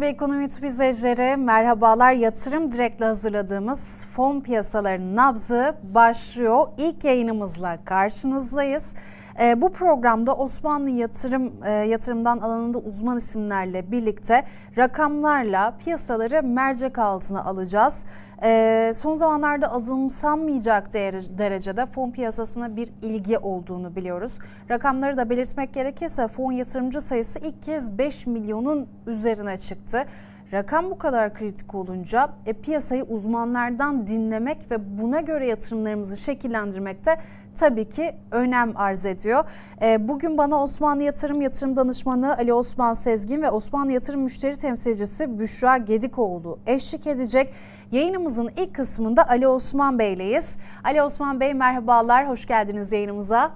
Bir ekonomi YouTube izleyicileri merhabalar. Yatırım Direkt'le hazırladığımız fon piyasalarının nabzı başlıyor. İlk yayınımızla karşınızdayız. Ee, bu programda Osmanlı yatırım e, yatırımdan alanında uzman isimlerle birlikte rakamlarla piyasaları mercek altına alacağız. Ee, son zamanlarda azımsanmayacak derecede fon piyasasına bir ilgi olduğunu biliyoruz. Rakamları da belirtmek gerekirse fon yatırımcı sayısı ilk kez 5 milyonun üzerine çıktı. Rakam bu kadar kritik olunca e, piyasayı uzmanlardan dinlemek ve buna göre yatırımlarımızı şekillendirmekte tabii ki önem arz ediyor. E, bugün bana Osmanlı Yatırım Yatırım Danışmanı Ali Osman Sezgin ve Osmanlı Yatırım Müşteri Temsilcisi Büşra Gedikoğlu eşlik edecek. Yayınımızın ilk kısmında Ali Osman Bey'leyiz. Ali Osman Bey merhabalar, hoş geldiniz yayınımıza.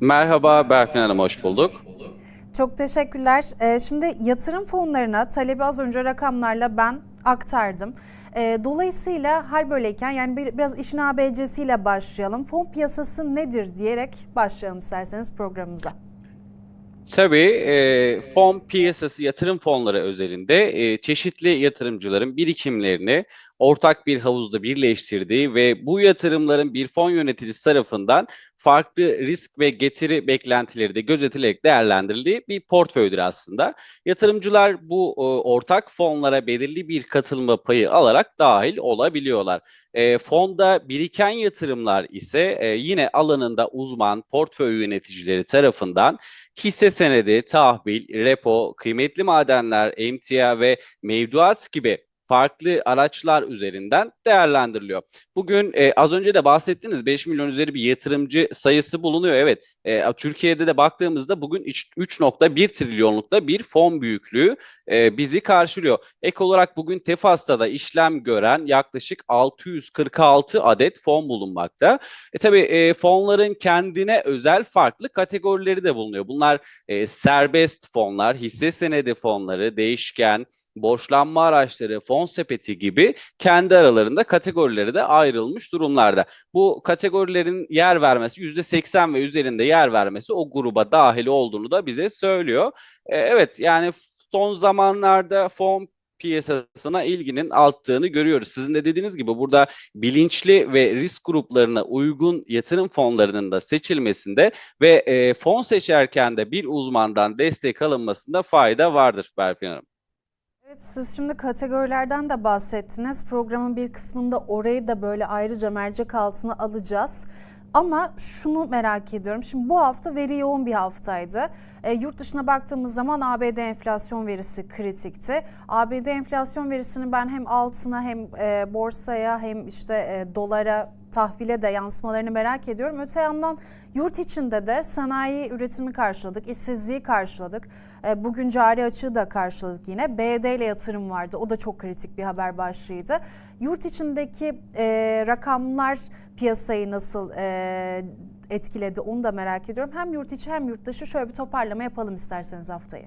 Merhaba Berfin Hanım, hoş bulduk. Çok teşekkürler. Ee, Şimdi yatırım fonlarına talebi az önce rakamlarla ben aktardım. Ee, Dolayısıyla hal böyleyken yani bir- biraz işin ABC'siyle başlayalım. Fon piyasası nedir diyerek başlayalım isterseniz programımıza. Tabii e, fon piyasası yatırım fonları özelinde e, çeşitli yatırımcıların birikimlerini ortak bir havuzda birleştirdiği ve bu yatırımların bir fon yöneticisi tarafından farklı risk ve getiri beklentileri de gözetilerek değerlendirildiği bir portföydür aslında. Yatırımcılar bu e, ortak fonlara belirli bir katılma payı alarak dahil olabiliyorlar. E, fonda biriken yatırımlar ise e, yine alanında uzman portföy yöneticileri tarafından hisse senedi, tahvil, repo, kıymetli madenler, emtia ve mevduat gibi farklı araçlar üzerinden değerlendiriliyor. Bugün e, az önce de bahsettiniz 5 milyon üzeri bir yatırımcı sayısı bulunuyor. Evet e, Türkiye'de de baktığımızda bugün iç- 3.1 trilyonlukta bir fon büyüklüğü e, bizi karşılıyor. Ek olarak bugün Tefas'ta da işlem gören yaklaşık 646 adet fon bulunmakta. E tabii e, fonların kendine özel farklı kategorileri de bulunuyor. Bunlar e, serbest fonlar, hisse senedi fonları, değişken, borçlanma araçları, fon sepeti gibi kendi aralarında kategorileri de ayrılmış durumlarda. Bu kategorilerin yer vermesi %80 ve üzerinde yer vermesi o gruba dahil olduğunu da bize söylüyor. E, evet yani son zamanlarda fon piyasasına ilginin arttığını görüyoruz. Sizin de dediğiniz gibi burada bilinçli ve risk gruplarına uygun yatırım fonlarının da seçilmesinde ve e, fon seçerken de bir uzmandan destek alınmasında fayda vardır Berfin Hanım. Evet siz şimdi kategorilerden de bahsettiniz. Programın bir kısmında orayı da böyle ayrıca mercek altına alacağız. Ama şunu merak ediyorum. Şimdi bu hafta veri yoğun bir haftaydı. E, yurt dışına baktığımız zaman ABD enflasyon verisi kritikti. ABD enflasyon verisini ben hem altına hem e, borsaya hem işte e, dolara tahvile de yansımalarını merak ediyorum. Öte yandan yurt içinde de sanayi üretimi karşıladık, işsizliği karşıladık. E, Bugün cari açığı da karşıladık yine. BD ile yatırım vardı. O da çok kritik bir haber başlığıydı. Yurt içindeki e, rakamlar piyasayı nasıl e, etkiledi onu da merak ediyorum. Hem yurt içi hem yurt dışı şöyle bir toparlama yapalım isterseniz haftayı.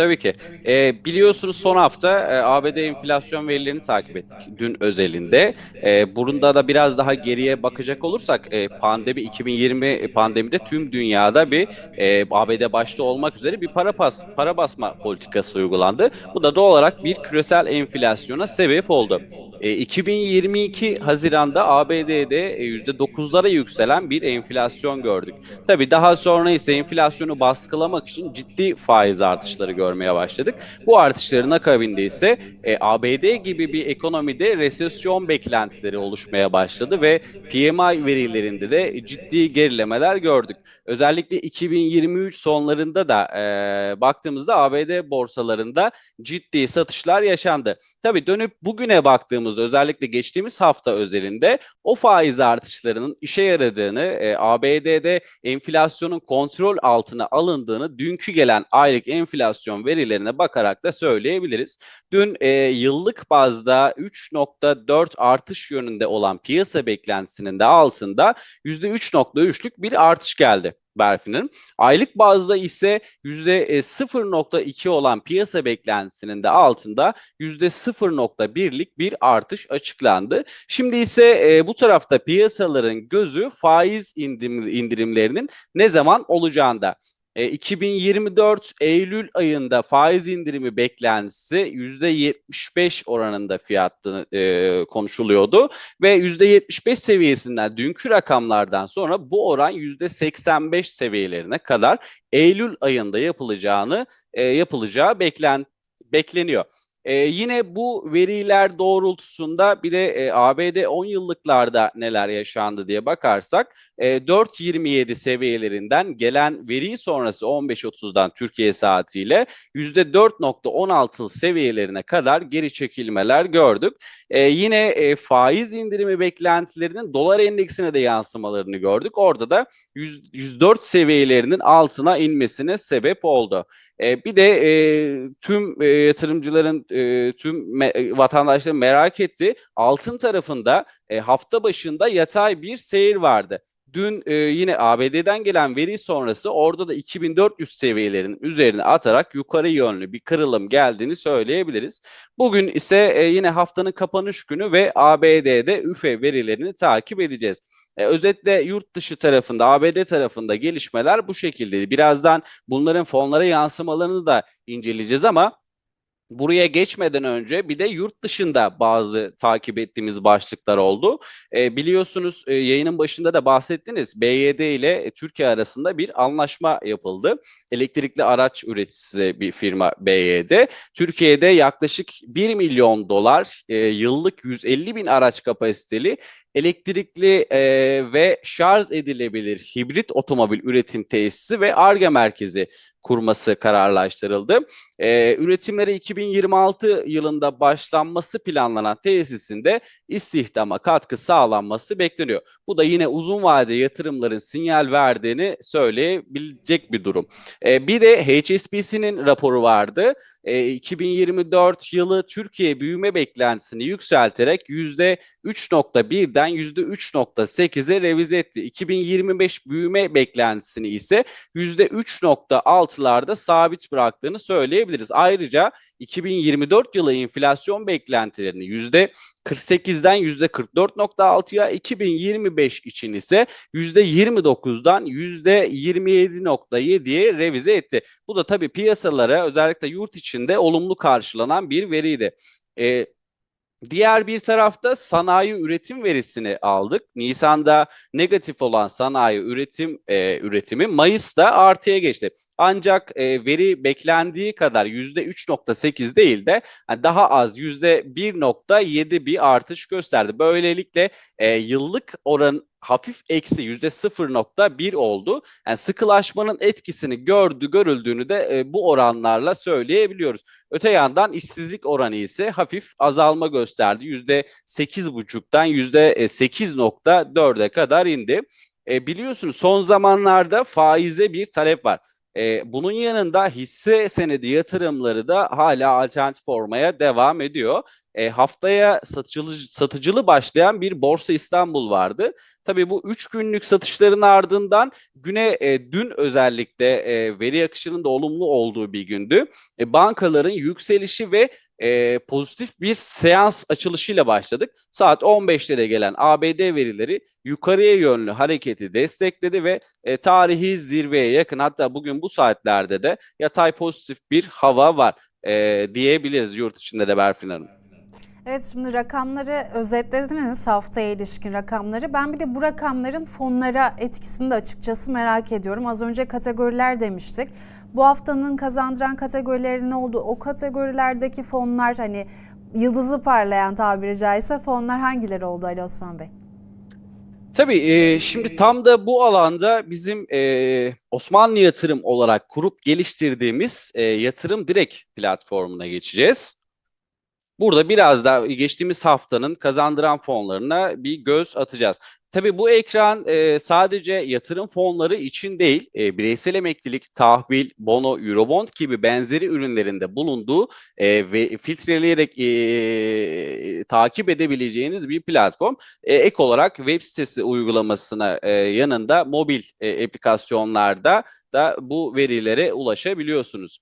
Tabii ki. Ee, biliyorsunuz son hafta e, ABD enflasyon verilerini takip ettik dün özelinde. E, burada da biraz daha geriye bakacak olursak e, pandemi 2020 pandemide tüm dünyada bir e, ABD başta olmak üzere bir para pas para basma politikası uygulandı. Bu da doğal olarak bir küresel enflasyona sebep oldu. E, 2022 Haziran'da ABD'de e, %9'lara yükselen bir enflasyon gördük. Tabii daha sonra ise enflasyonu baskılamak için ciddi faiz artışları görmeye başladık. Bu artışların akabinde ise e, ABD gibi bir ekonomide resesyon beklentileri oluşmaya başladı ve PMI verilerinde de ciddi gerilemeler gördük. Özellikle 2023 sonlarında da e, baktığımızda ABD borsalarında ciddi satışlar yaşandı. Tabii dönüp bugüne baktığımızda özellikle geçtiğimiz hafta özelinde o faiz artışlarının işe yaradığını, e, ABD'de enflasyonun kontrol altına alındığını dünkü gelen aylık enflasyon verilerine bakarak da söyleyebiliriz. Dün e, yıllık bazda 3.4 artış yönünde olan piyasa beklentisinin de altında %3.3'lük bir artış geldi. Berfin'in. Aylık bazda ise %0.2 olan piyasa beklentisinin de altında %0.1'lik bir artış açıklandı. Şimdi ise e, bu tarafta piyasaların gözü faiz indirim, indirimlerinin ne zaman olacağında. E, 2024 Eylül ayında faiz indirimi beklentisi %75 oranında fiyatı e, konuşuluyordu ve %75 seviyesinden dünkü rakamlardan sonra bu oran %85 seviyelerine kadar Eylül ayında yapılacağını e, yapılacağı beklen bekleniyor. Ee, yine bu veriler doğrultusunda bir de e, ABD 10 yıllıklarda neler yaşandı diye bakarsak e, 4.27 seviyelerinden gelen veri sonrası 15.30'dan Türkiye saatiyle %4.16 seviyelerine kadar geri çekilmeler gördük. E, yine e, faiz indirimi beklentilerinin dolar endeksine de yansımalarını gördük. Orada da 100, 104 seviyelerinin altına inmesine sebep oldu. E, bir de e, tüm e, yatırımcıların, e, tüm me, vatandaşların merak ettiği altın tarafında e, hafta başında yatay bir seyir vardı. Dün e, yine ABD'den gelen veri sonrası orada da 2400 seviyelerinin üzerine atarak yukarı yönlü bir kırılım geldiğini söyleyebiliriz. Bugün ise e, yine haftanın kapanış günü ve ABD'de üfe verilerini takip edeceğiz. E, özetle yurt dışı tarafında, ABD tarafında gelişmeler bu şekildeydi. Birazdan bunların fonlara yansımalarını da inceleyeceğiz ama Buraya geçmeden önce bir de yurt dışında bazı takip ettiğimiz başlıklar oldu. E, biliyorsunuz e, yayının başında da bahsettiniz. BYD ile Türkiye arasında bir anlaşma yapıldı. Elektrikli araç üreticisi bir firma BYD. Türkiye'de yaklaşık 1 milyon dolar e, yıllık 150 bin araç kapasiteli elektrikli e, ve şarj edilebilir hibrit otomobil üretim tesisi ve ARGE merkezi kurması kararlaştırıldı. Ee, üretimleri 2026 yılında başlanması planlanan tesisinde istihdama katkı sağlanması bekleniyor. Bu da yine uzun vade yatırımların sinyal verdiğini söyleyebilecek bir durum. Ee, bir de HSBC'nin raporu vardı. Ee, 2024 yılı Türkiye büyüme beklentisini yükselterek %3.1'den %3.8'e revize etti. 2025 büyüme beklentisini ise %3.6'larda sabit bıraktığını söyleyebiliriz. Ayrıca 2024 yılı enflasyon beklentilerini %48'den %44.6'ya, 2025 için ise %29'dan %27.7'ye revize etti. Bu da tabii piyasalara özellikle yurt içinde olumlu karşılanan bir veriydi. Ee, Diğer bir tarafta sanayi üretim verisini aldık. Nisan'da negatif olan sanayi üretim e, üretimi Mayıs'ta artıya geçti. Ancak e, veri beklendiği kadar %3.8 değil de yani daha az %1.7 bir artış gösterdi. Böylelikle e, yıllık oran hafif eksi yüzde 0.1 oldu. Yani sıkılaşmanın etkisini gördü, görüldüğünü de e, bu oranlarla söyleyebiliyoruz. Öte yandan işsizlik oranı ise hafif azalma gösterdi. Yüzde 8.5'tan yüzde 8.4'e kadar indi. E, biliyorsunuz son zamanlarda faize bir talep var. E, bunun yanında hisse senedi yatırımları da hala alternatif olmaya devam ediyor. E, haftaya satıcılı, satıcılı başlayan bir Borsa İstanbul vardı. Tabii bu üç günlük satışların ardından güne e, dün özellikle e, veri akışının da olumlu olduğu bir gündü. E, bankaların yükselişi ve e, pozitif bir seans açılışıyla başladık. Saat 15'te de gelen ABD verileri yukarıya yönlü hareketi destekledi ve e, tarihi zirveye yakın hatta bugün bu saatlerde de yatay pozitif bir hava var e, diyebiliriz yurt içinde de Berfin Hanım. Evet şimdi rakamları özetlediniz haftaya ilişkin rakamları. Ben bir de bu rakamların fonlara etkisini de açıkçası merak ediyorum. Az önce kategoriler demiştik. Bu haftanın kazandıran kategorileri ne oldu? O kategorilerdeki fonlar hani yıldızı parlayan tabiri caizse fonlar hangileri oldu Ali Osman Bey? Tabii e, şimdi tam da bu alanda bizim e, Osmanlı Yatırım olarak kurup geliştirdiğimiz e, Yatırım Direkt platformuna geçeceğiz. Burada biraz daha geçtiğimiz haftanın kazandıran fonlarına bir göz atacağız. Tabii bu ekran e, sadece yatırım fonları için değil, e, bireysel emeklilik, tahvil, bono, eurobond gibi benzeri ürünlerinde bulunduğu e, ve filtreleyerek e, takip edebileceğiniz bir platform. E, ek olarak web sitesi uygulamasına e, yanında mobil e, aplikasyonlarda da bu verilere ulaşabiliyorsunuz.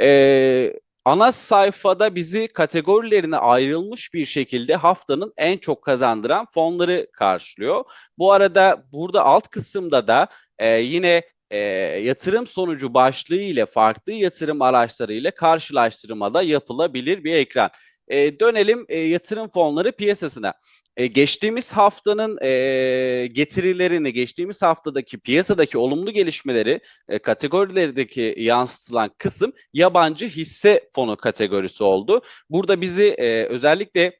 E, ana sayfada bizi kategorilerine ayrılmış bir şekilde haftanın en çok kazandıran fonları karşılıyor. Bu arada burada alt kısımda da e, yine e, yatırım sonucu başlığı ile farklı yatırım araçları ile karşılaştırmada yapılabilir bir ekran. E, dönelim e, yatırım fonları piyasasına. E, geçtiğimiz haftanın e, getirilerini, geçtiğimiz haftadaki piyasadaki olumlu gelişmeleri e, kategorilerdeki yansıtılan kısım yabancı hisse fonu kategorisi oldu. Burada bizi e, özellikle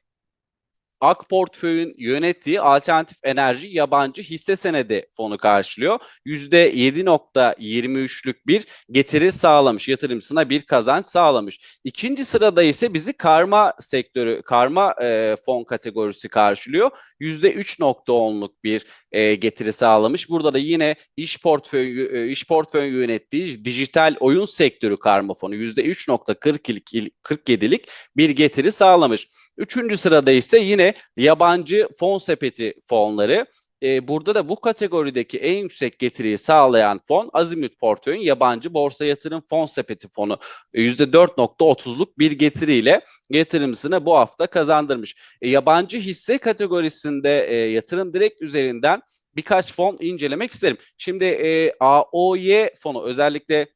AK Portföy'ün yönettiği alternatif enerji yabancı hisse senedi fonu karşılıyor. %7.23'lük bir getiri sağlamış. Yatırımcısına bir kazanç sağlamış. İkinci sırada ise bizi karma sektörü, karma e, fon kategorisi karşılıyor. %3.10'luk bir e, getiri sağlamış. Burada da yine iş portföyü e, iş portföyü yönettiği dijital oyun sektörü karma fonu %3.47'lik bir getiri sağlamış. Üçüncü sırada ise yine yabancı fon sepeti fonları. E, burada da bu kategorideki en yüksek getiriyi sağlayan fon Azimut Portföy'ün yabancı borsa yatırım fon sepeti fonu %4.30'luk bir getiriyle yatırımcısına bu hafta kazandırmış. E, yabancı hisse kategorisinde e, yatırım direkt üzerinden birkaç fon incelemek isterim. Şimdi e, AOY fonu özellikle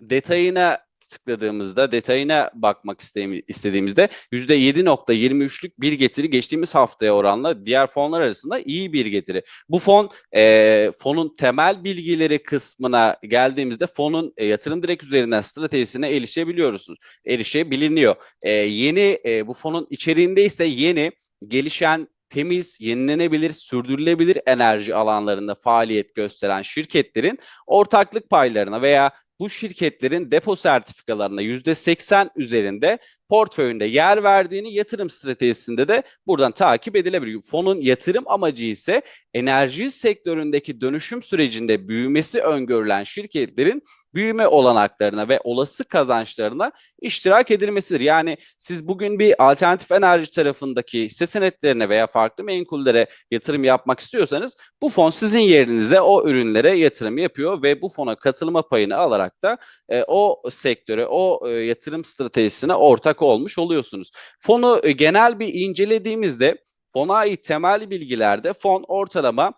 detayına tıkladığımızda detayına bakmak istediğimizde %7.23'lük bir getiri geçtiğimiz haftaya oranla diğer fonlar arasında iyi bir getiri. Bu fon e, fonun temel bilgileri kısmına geldiğimizde fonun e, yatırım direkt üzerinden stratejisine erişebiliyorsunuz. Erişebiliniyor. E, yeni e, bu fonun içeriğinde ise yeni gelişen temiz, yenilenebilir, sürdürülebilir enerji alanlarında faaliyet gösteren şirketlerin ortaklık paylarına veya bu şirketlerin depo sertifikalarına %80 üzerinde portföyünde yer verdiğini yatırım stratejisinde de buradan takip edilebiliyor. Fonun yatırım amacı ise enerji sektöründeki dönüşüm sürecinde büyümesi öngörülen şirketlerin büyüme olanaklarına ve olası kazançlarına iştirak edilmesidir. Yani siz bugün bir alternatif enerji tarafındaki hisse senetlerine veya farklı menkullere yatırım yapmak istiyorsanız bu fon sizin yerinize o ürünlere yatırım yapıyor ve bu fona katılma payını alarak da e, o sektöre, o e, yatırım stratejisine ortak olmuş oluyorsunuz. Fonu e, genel bir incelediğimizde fona ait temel bilgilerde fon ortalama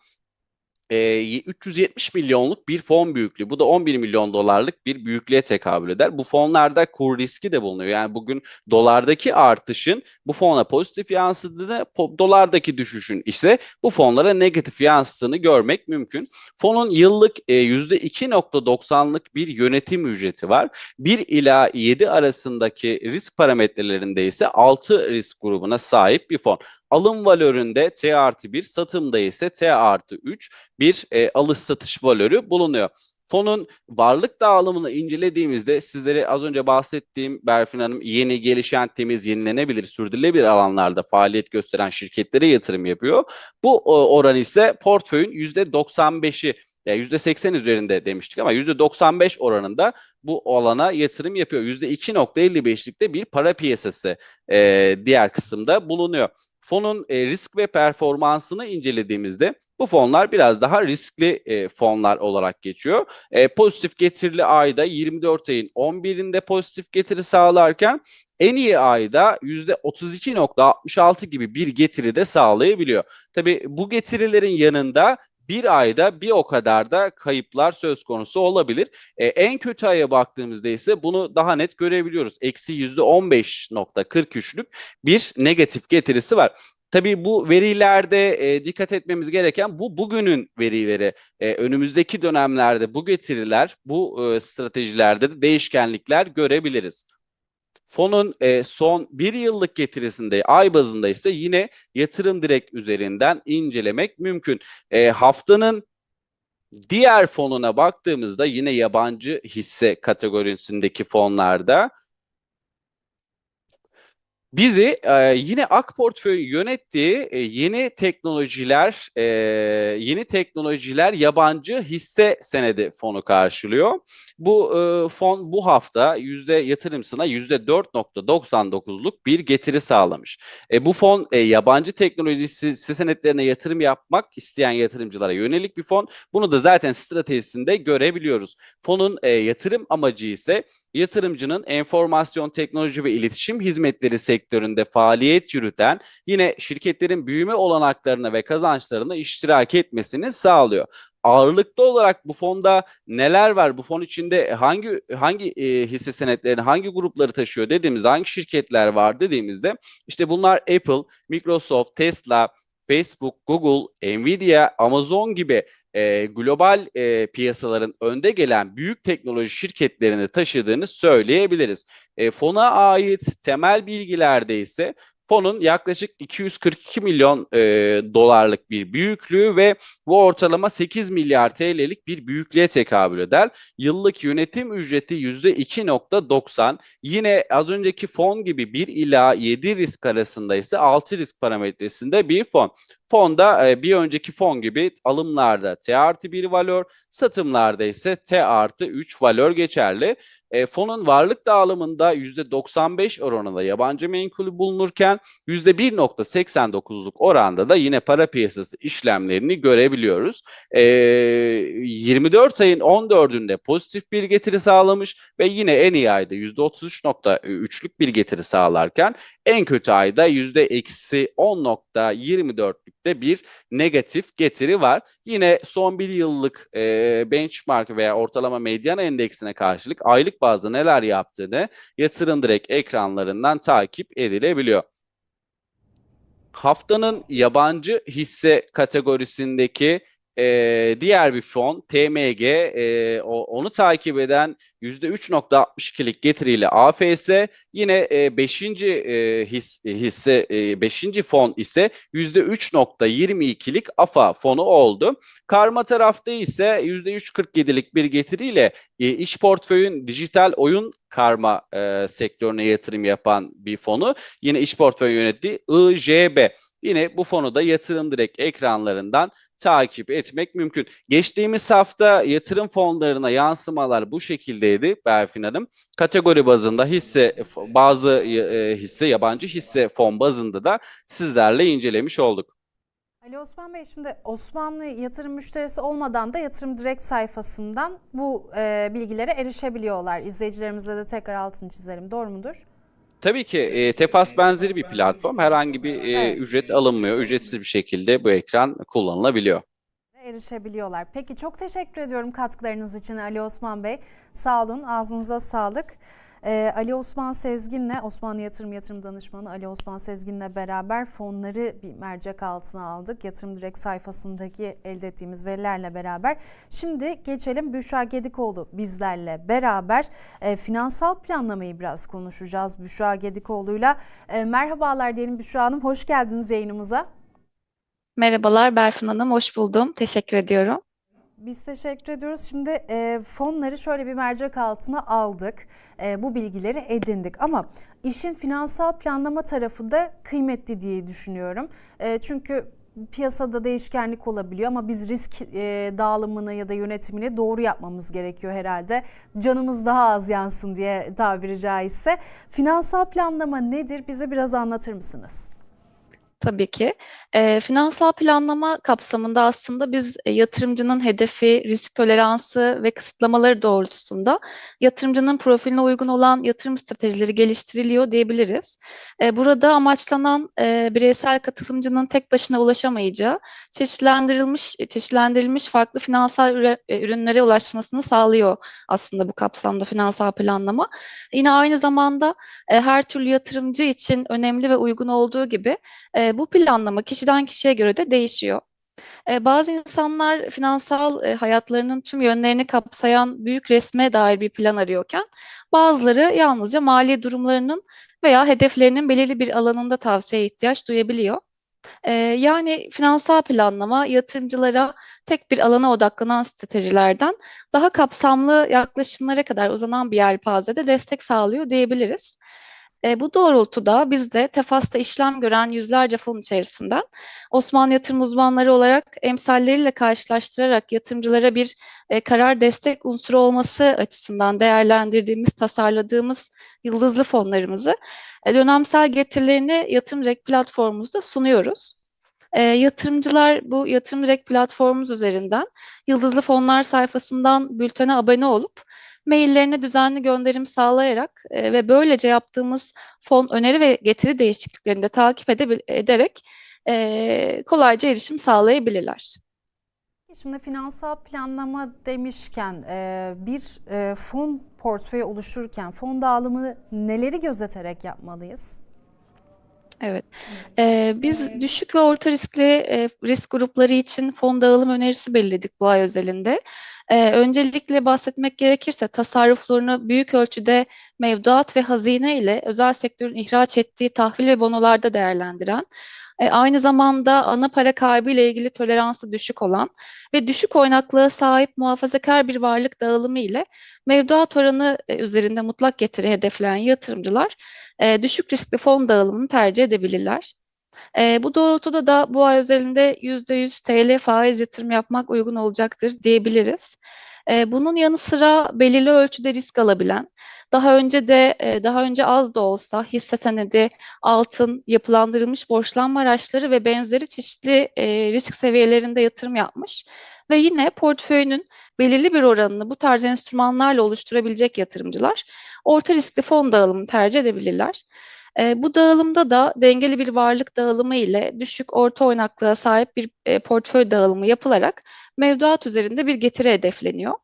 370 milyonluk bir fon büyüklüğü. Bu da 11 milyon dolarlık bir büyüklüğe tekabül eder. Bu fonlarda kur riski de bulunuyor. Yani bugün dolardaki artışın bu fona pozitif yansıdığını, dolardaki düşüşün ise bu fonlara negatif yansıttığını görmek mümkün. Fonun yıllık %2.90'lık bir yönetim ücreti var. 1 ila 7 arasındaki risk parametrelerinde ise 6 risk grubuna sahip bir fon. Alım valöründe T artı 1, satımda ise T artı 3 bir e, alış satış valörü bulunuyor. Fonun varlık dağılımını incelediğimizde sizlere az önce bahsettiğim Berfin Hanım yeni gelişen temiz yenilenebilir sürdürülebilir alanlarda faaliyet gösteren şirketlere yatırım yapıyor. Bu oran ise portföyün %95'i yani %80 üzerinde demiştik ama %95 oranında bu alana yatırım yapıyor. %2.55'likte bir para piyasası e, diğer kısımda bulunuyor fonun e, risk ve performansını incelediğimizde bu fonlar biraz daha riskli e, fonlar olarak geçiyor. E, pozitif getirili ayda 24 ayın 11'inde pozitif getiri sağlarken en iyi ayda %32.66 gibi bir getiri de sağlayabiliyor. Tabii bu getirilerin yanında bir ayda bir o kadar da kayıplar söz konusu olabilir. E, en kötü aya baktığımızda ise bunu daha net görebiliyoruz. Eksi %15.43'lük bir negatif getirisi var. Tabii bu verilerde e, dikkat etmemiz gereken bu bugünün verileri. E, önümüzdeki dönemlerde bu getiriler, bu e, stratejilerde de değişkenlikler görebiliriz. Fonun e, son bir yıllık getirisinde ay bazında ise yine yatırım direkt üzerinden incelemek mümkün. E, haftanın diğer fonuna baktığımızda yine yabancı hisse kategorisindeki fonlarda bizi e, yine AK Portföy yönettiği e, yeni teknolojiler e, yeni teknolojiler yabancı hisse senedi fonu karşılıyor. Bu e, fon bu hafta yüzde yatırımsına yüzde 4.99'luk bir getiri sağlamış. E, bu fon e, yabancı teknoloji hisse senetlerine yatırım yapmak isteyen yatırımcılara yönelik bir fon. Bunu da zaten stratejisinde görebiliyoruz. Fonun e, yatırım amacı ise yatırımcının enformasyon teknoloji ve iletişim hizmetleri sektörü sektöründe faaliyet yürüten yine şirketlerin büyüme olanaklarına ve kazançlarına iştirak etmesini sağlıyor. Ağırlıklı olarak bu fonda neler var? Bu fon içinde hangi hangi e, hisse senetlerini, hangi grupları taşıyor dediğimizde, hangi şirketler var dediğimizde işte bunlar Apple, Microsoft, Tesla, Facebook, Google, Nvidia, Amazon gibi e, global e, piyasaların önde gelen büyük teknoloji şirketlerini taşıdığını söyleyebiliriz. E, fona ait temel bilgilerde ise fonun yaklaşık 242 milyon e, dolarlık bir büyüklüğü ve bu ortalama 8 milyar TL'lik bir büyüklüğe tekabül eder. Yıllık yönetim ücreti %2.90. Yine az önceki fon gibi 1 ila 7 risk arasında ise 6 risk parametresinde bir fon. Fonda e, bir önceki fon gibi alımlarda T artı 1 valör, satımlarda ise T artı 3 valör geçerli. E, fonun varlık dağılımında %95 oranında yabancı menkulü bulunurken %1.89'luk oranda da yine para piyasası işlemlerini görebiliyoruz. E, 24 ayın 14'ünde pozitif bir getiri sağlamış ve yine en iyi ayda %33.3'lük bir getiri sağlarken en kötü ayda %-10.24'lükte bir negatif getiri var. Yine son bir yıllık e, benchmark veya ortalama medyan endeksine karşılık aylık bazda neler yaptığını yatırım direkt ekranlarından takip edilebiliyor. Haftanın yabancı hisse kategorisindeki e, diğer bir fon TMG e, o, onu takip eden %3.62'lik getiriyle AFS yine 5. E, his, hisse 5. E, fon ise %3.22'lik AFA fonu oldu. Karma tarafta ise %3.47'lik bir getiriyle e, iş portföyün dijital oyun karma e, sektörüne yatırım yapan bir fonu yine iş portföyü yönettiği IJB. Yine bu fonu da yatırım direkt ekranlarından takip etmek mümkün. Geçtiğimiz hafta yatırım fonlarına yansımalar bu şekildeydi Berfin Hanım. Kategori bazında hisse bazı e, hisse yabancı hisse fon bazında da sizlerle incelemiş olduk. Ali Osman Bey şimdi Osmanlı yatırım müşterisi olmadan da yatırım direkt sayfasından bu e, bilgilere erişebiliyorlar. İzleyicilerimize de tekrar altını çizelim. Doğru mudur? Tabii ki e, Tefas benzeri bir platform. Herhangi bir e, Evet. ücret alınmıyor. Ücretsiz bir şekilde bu ekran kullanılabiliyor. Erişebiliyorlar. Peki çok teşekkür ediyorum katkılarınız için Ali Osman Bey. Sağ olun, ağzınıza sağlık. Ee, Ali Osman Sezgin'le, Osmanlı Yatırım Yatırım Danışmanı Ali Osman Sezgin'le beraber fonları bir mercek altına aldık. Yatırım Direkt sayfasındaki elde ettiğimiz verilerle beraber. Şimdi geçelim Büşra Gedikoğlu bizlerle beraber e, finansal planlamayı biraz konuşacağız Büşra Gedikoğlu'yla. E, merhabalar diyelim Büşra Hanım, hoş geldiniz yayınımıza. Merhabalar Berfin Hanım, hoş buldum. Teşekkür ediyorum. Biz teşekkür ediyoruz. Şimdi e, fonları şöyle bir mercek altına aldık. E, bu bilgileri edindik ama işin finansal planlama tarafı da kıymetli diye düşünüyorum. E, çünkü piyasada değişkenlik olabiliyor ama biz risk e, dağılımını ya da yönetimini doğru yapmamız gerekiyor herhalde. Canımız daha az yansın diye tabiri caizse. Finansal planlama nedir? Bize biraz anlatır mısınız? Tabii ki. E, finansal planlama kapsamında aslında biz e, yatırımcının hedefi, risk toleransı ve kısıtlamaları doğrultusunda yatırımcının profiline uygun olan yatırım stratejileri geliştiriliyor diyebiliriz. E, burada amaçlanan e, bireysel katılımcının tek başına ulaşamayacağı çeşitlendirilmiş çeşitlendirilmiş farklı finansal e, ürünlere ulaşmasını sağlıyor aslında bu kapsamda finansal planlama. Yine aynı zamanda e, her türlü yatırımcı için önemli ve uygun olduğu gibi e, bu planlama kişiden kişiye göre de değişiyor. E, bazı insanlar finansal e, hayatlarının tüm yönlerini kapsayan büyük resme dair bir plan arıyorken bazıları yalnızca mali durumlarının veya hedeflerinin belirli bir alanında tavsiye ihtiyaç duyabiliyor. E, yani finansal planlama yatırımcılara tek bir alana odaklanan stratejilerden daha kapsamlı yaklaşımlara kadar uzanan bir yelpazede destek sağlıyor diyebiliriz. E, bu doğrultuda biz de Tefas'ta işlem gören yüzlerce fon içerisinden Osmanlı yatırım uzmanları olarak emsalleriyle karşılaştırarak yatırımcılara bir e, karar destek unsuru olması açısından değerlendirdiğimiz, tasarladığımız yıldızlı fonlarımızı e, dönemsel getirilerini Yatırım Direkt platformumuzda sunuyoruz. E, yatırımcılar bu Yatırım Direkt platformumuz üzerinden Yıldızlı Fonlar sayfasından bültene abone olup maillerine düzenli gönderim sağlayarak e, ve böylece yaptığımız fon öneri ve getiri değişikliklerini de takip ederek e, kolayca erişim sağlayabilirler. Şimdi finansal planlama demişken e, bir e, fon portföyü oluştururken fon dağılımı neleri gözeterek yapmalıyız? Evet. Ee, biz düşük ve orta riskli e, risk grupları için fon dağılım önerisi belirledik bu ay özelinde. Ee, öncelikle bahsetmek gerekirse tasarruflarını büyük ölçüde mevduat ve hazine ile özel sektörün ihraç ettiği tahvil ve bonolarda değerlendiren, e, aynı zamanda ana para kaybı ile ilgili toleransı düşük olan ve düşük oynaklığa sahip muhafazakar bir varlık dağılımı ile mevduat oranı e, üzerinde mutlak getiri hedefleyen yatırımcılar e, düşük riskli fon dağılımını tercih edebilirler. E, bu doğrultuda da bu ay özelinde %100 TL faiz yatırım yapmak uygun olacaktır diyebiliriz. E, bunun yanı sıra belirli ölçüde risk alabilen, daha önce de daha önce az da olsa hisse senedi, altın, yapılandırılmış borçlanma araçları ve benzeri çeşitli risk seviyelerinde yatırım yapmış ve yine portföyünün belirli bir oranını bu tarz enstrümanlarla oluşturabilecek yatırımcılar orta riskli fon dağılımını tercih edebilirler. E, bu dağılımda da dengeli bir varlık dağılımı ile düşük orta oynaklığa sahip bir e, portföy dağılımı yapılarak mevduat üzerinde bir getiri hedefleniyor.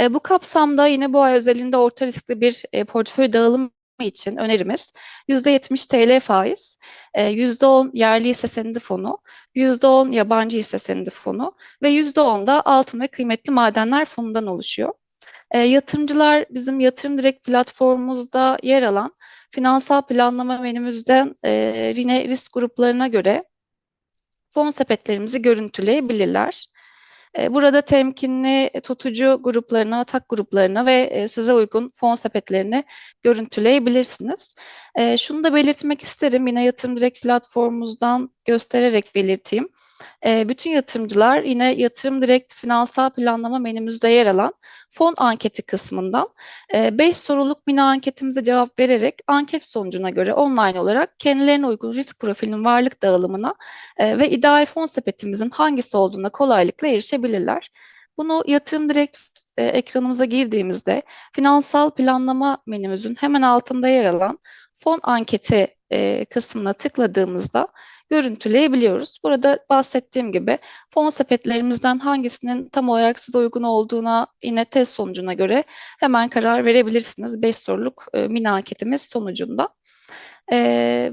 E, bu kapsamda yine bu ay özelinde orta riskli bir e, portföy dağılımı için önerimiz %70 TL faiz, e, %10 yerli hisse senedi fonu, %10 yabancı hisse senedi fonu ve %10 da altın ve kıymetli madenler fonundan oluşuyor. E, yatırımcılar bizim Yatırım Direkt platformumuzda yer alan finansal planlama menümüzden e, yine risk gruplarına göre fon sepetlerimizi görüntüleyebilirler. Burada temkinli tutucu gruplarına, atak gruplarına ve size uygun fon sepetlerini görüntüleyebilirsiniz. E, şunu da belirtmek isterim, yine Yatırım Direkt platformumuzdan göstererek belirteyim. E, bütün yatırımcılar yine Yatırım Direkt finansal planlama menümüzde yer alan fon anketi kısmından 5 soruluk mini anketimize cevap vererek anket sonucuna göre online olarak kendilerine uygun risk profilinin varlık dağılımına e, ve ideal fon sepetimizin hangisi olduğuna kolaylıkla erişebilirler. Bunu Yatırım Direkt e, ekranımıza girdiğimizde finansal planlama menümüzün hemen altında yer alan fon anketi e, kısmına tıkladığımızda görüntüleyebiliyoruz. Burada bahsettiğim gibi fon sepetlerimizden hangisinin tam olarak size uygun olduğuna yine test sonucuna göre hemen karar verebilirsiniz. 5 soruluk e, mini anketimiz sonucunda. E,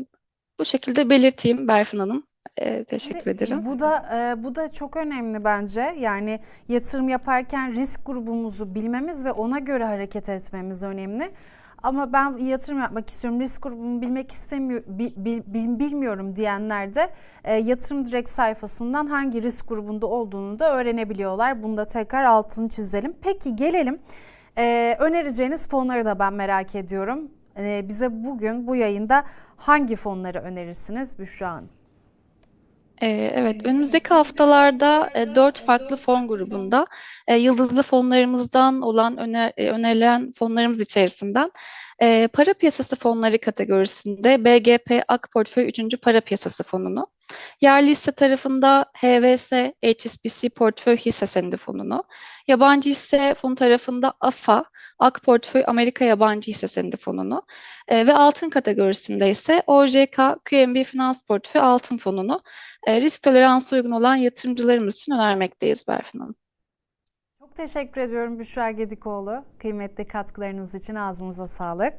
bu şekilde belirteyim Berfin Hanım. E, teşekkür ederim. Bu da e, bu da çok önemli bence. Yani yatırım yaparken risk grubumuzu bilmemiz ve ona göre hareket etmemiz önemli. Ama ben yatırım yapmak istiyorum, risk grubumu bilmek istemiyor, bi- bi- bil- bilmiyorum diyenler de e, yatırım direkt sayfasından hangi risk grubunda olduğunu da öğrenebiliyorlar. Bunu da tekrar altını çizelim. Peki gelelim e, önereceğiniz fonları da ben merak ediyorum. E, bize bugün bu yayında hangi fonları önerirsiniz Büşra Hanım? Ee, Evet, önümüzdeki haftalarda e, dört farklı fon grubunda e, yıldızlı fonlarımızdan olan öner, e, önerilen fonlarımız içerisinden e, para piyasası fonları kategorisinde BGP Ak Portföy 3. Para Piyasası fonunu, yerli hisse tarafında HVS HSBC Portföy Hisse Senedi fonunu, yabancı hisse fonu tarafında AFA Ak Portföy Amerika Yabancı Hisse Senedi fonunu e, ve altın kategorisinde ise OJK QNB Finans Portföy Altın fonunu e, risk toleransı uygun olan yatırımcılarımız için önermekteyiz Berfin Hanım. Teşekkür ediyorum Büşra Gedikoğlu. Kıymetli katkılarınız için ağzınıza sağlık.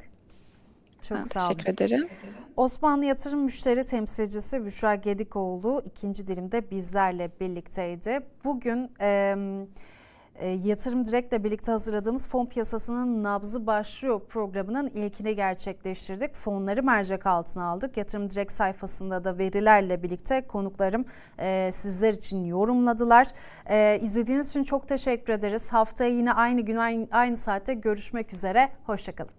Çok Ben sağ olun. teşekkür ederim. Osmanlı Yatırım Müşteri Temsilcisi Büşra Gedikoğlu ikinci dilimde bizlerle birlikteydi. Bugün e, e, Yatırım Direkt'le birlikte hazırladığımız fon piyasasının nabzı başlıyor programının ilkini gerçekleştirdik. Fonları mercek altına aldık. Yatırım Direkt sayfasında da verilerle birlikte konuklarım e, sizler için yorumladılar. E, izlediğiniz için çok teşekkür ederiz. Haftaya yine aynı gün aynı, aynı saatte görüşmek üzere. Hoşçakalın.